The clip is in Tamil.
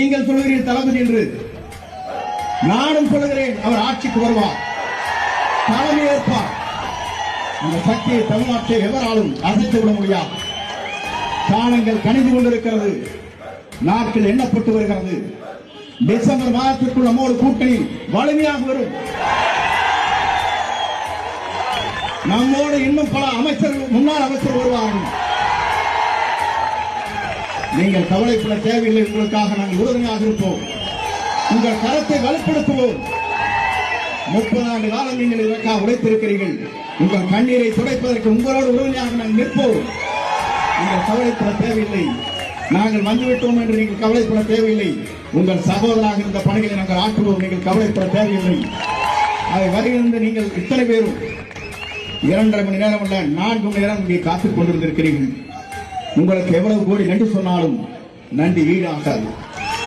நீங்கள் சொல்கிறீர்கள் தளபதி என்று. நானும் சொல்லுகிறேன் அவர் ஆட்சிக்கு வருவார். தலைமை ஏற்பார். அந்த சக்தியை தமிழ்நாட்டை எவராலும் அசைத்து விட முடியாது. காலங்கள் கணிந்து கொண்டிருக்கிறது. நாட்கள் எண்ணப்பட்டு வருகிறது. டிசம்பர் மாதத்திற்குள் நம்மோடு கூட்டணி வலிமையாக வரும். நம்மோடு இன்னும் பல அமைச்சர்கள் முன்னாள் அமைச்சர் வருவார் நீங்கள் கவலைப்பட தேவையில்லை உங்களுக்காக நாங்கள் உறுதுணையாக இருப்போம். உங்கள் கரத்தை வலுப்படுத்துவோம். முப்பது ஆண்டு காலம் நீங்கள் இதற்காக உழைத்திருக்கிறீர்கள். உங்கள் கண்ணீரை துடைப்பதற்கு உங்களோடு உறுதுணையாக நாங்கள் நிற்போம். நீங்கள் கவலைப்பட தேவையில்லை. நாங்கள் வந்துவிட்டோம் என்று நீங்கள் கவலைப்பட தேவையில்லை. உங்கள் சகோதராக இருந்த பணிகளை நாங்கள் ஆற்றுவோம். நீங்கள் கவலைப்பட தேவையில்லை. அதை வருகின்ற நீங்கள் இத்தனை பேரும் இரண்டரை மணி நேரம் அல்ல நான்கு மணி நேரம் இங்கே காத்துக் கொண்டிருந்திருக்கிறீர்கள். உங்களுக்கு எவ்வளவு கோடி நன்றி சொன்னாலும் நன்றி ஈடாகாது.